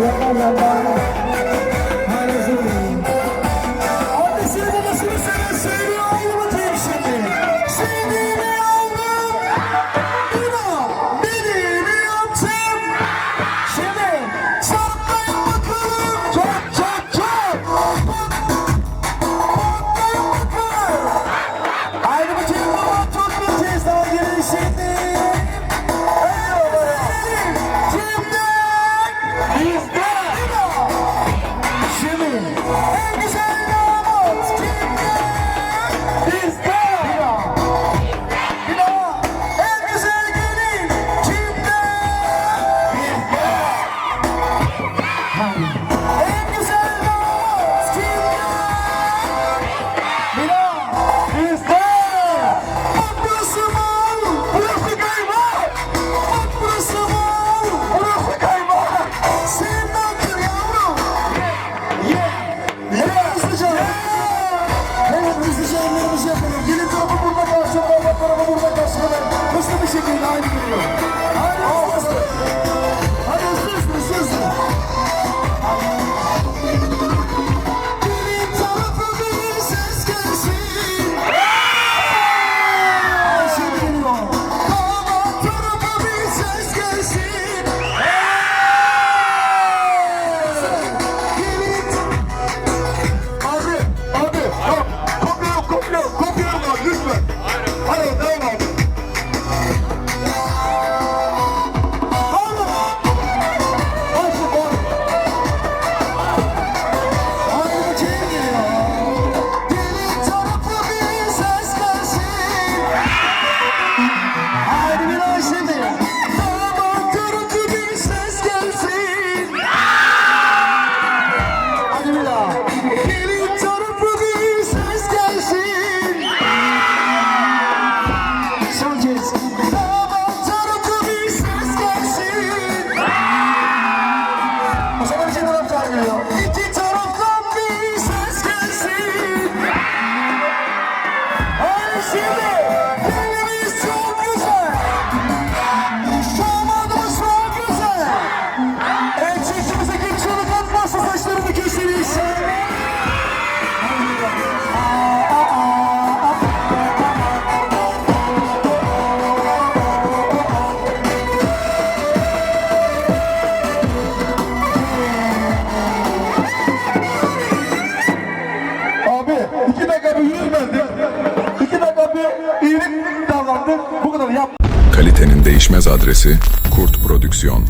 Yeah, yeah, yeah. En güzel dans kimden? Mila, bizde. Bak Sen ne yaptın yavrum? Ye, ye, ye. Hızlıca. Evet hızlıca ellerimizi yapalım. Gelin tarafı burada kalsın, baba tarafı burada kalsın. não artık bu kadar yap. Kalitenin değişmez adresi Kurt Prodüksiyon.